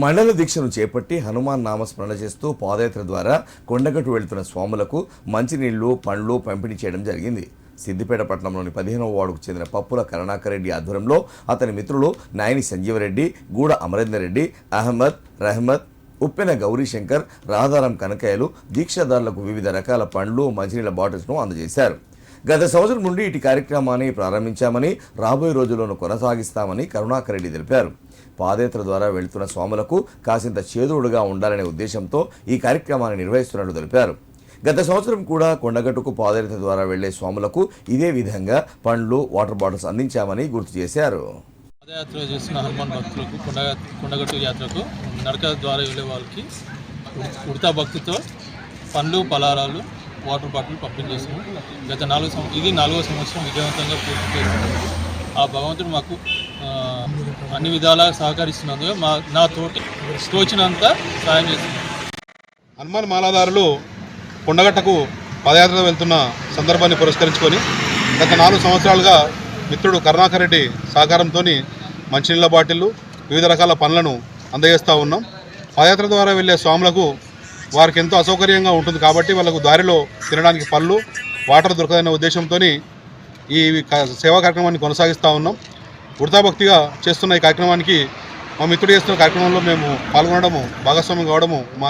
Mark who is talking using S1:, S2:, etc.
S1: మండల దీక్షను చేపట్టి హనుమాన్ నామస్మరణ చేస్తూ పాదయాత్ర ద్వారా కొండగట్టు వెళ్తున్న స్వాములకు మంచినీళ్ళు పండ్లు పంపిణీ చేయడం జరిగింది. సిద్దిపేట పట్టణంలోని పదిహేనవ వార్డుకు చెందిన పప్పుల కరుణాకర్ రెడ్డి ఆధ్వర్యంలో అతని మిత్రులు నాయని సంజీవరెడ్డి గూడ అమరేందర్ రెడ్డి అహ్మద్ రహమత్ ఉప్పెన గౌరీశంకర్ రాధారాం కనకయ్యలు దీక్షాదారులకు వివిధ రకాల పండ్లు మంచినీళ్ళ బాటిల్స్ను అందజేశారు. గత సంవత్సరం నుండి ఇటు కార్యక్రమాన్ని ప్రారంభించామని రాబోయే రోజుల్లోనూ కొనసాగిస్తామని కరుణాకర్ రెడ్డి తెలిపారు. పాదయాత్ర ద్వారా వెళ్తున్న స్వాములకు కాసింత చేదోడుగా ఉండాలనే ఉద్దేశంతో ఈ కార్యక్రమాన్ని నిర్వహిస్తున్నట్లు తెలిపారు. గత సంవత్సరం కూడా కొండగట్టుకు పాదయాత్ర ద్వారా వెళ్ళే స్వాములకు ఇదే విధంగా పండ్లు వాటర్ బాటిల్స్ అందించామని గుర్తు చేశారు.
S2: పాదయాత్ర చేసిన హనుమాన్ భక్తులకు కొండ కొండగట్టు యాత్రకు నడక ద్వారా వెళ్ళే వాళ్ళకి ఉడతా భక్తితో పండ్లు పలారాలు వాటర్ బాటిల్ పంపిణీ చేస్తున్నాం. గత నాలుగు సంవత్సరం ఇది నాలుగో సంవత్సరం విజయవంతంగా పూర్తి చేస్తున్నాం ఆ భగవంతుడు మాకు అన్ని విధాలా సహకరిస్తున్నందుకు మా నా తోటి తోచినంత సాయం చేస్తున్నాం.
S3: హనుమాన్ మాలాదారులు కొండగట్టకు పదయాత్ర వెళ్తున్న సందర్భాన్ని పురస్కరించుకొని గత నాలుగు సంవత్సరాలుగా మిత్రుడు కరుణాకర్ రెడ్డి సహకారంతో మంచినీళ్ళ బాటిళ్ళు వివిధ రకాల పనులను అందజేస్తూ ఉన్నాం. పాదయాత్ర ద్వారా వెళ్ళే స్వాములకు వారికి ఎంతో అసౌకర్యంగా ఉంటుంది కాబట్టి వాళ్ళకు దారిలో తినడానికి పళ్ళు వాటర్ దొరకదనే ఉద్దేశంతో ఈ సేవా కార్యక్రమాన్ని కొనసాగిస్తూ ఉన్నాం. వృతాభక్తిగా చేస్తున్న ఈ కార్యక్రమానికి మా మిత్రుడు చేస్తున్న కార్యక్రమంలో మేము పాల్గొనడము భాగస్వామ్యం కావడము మా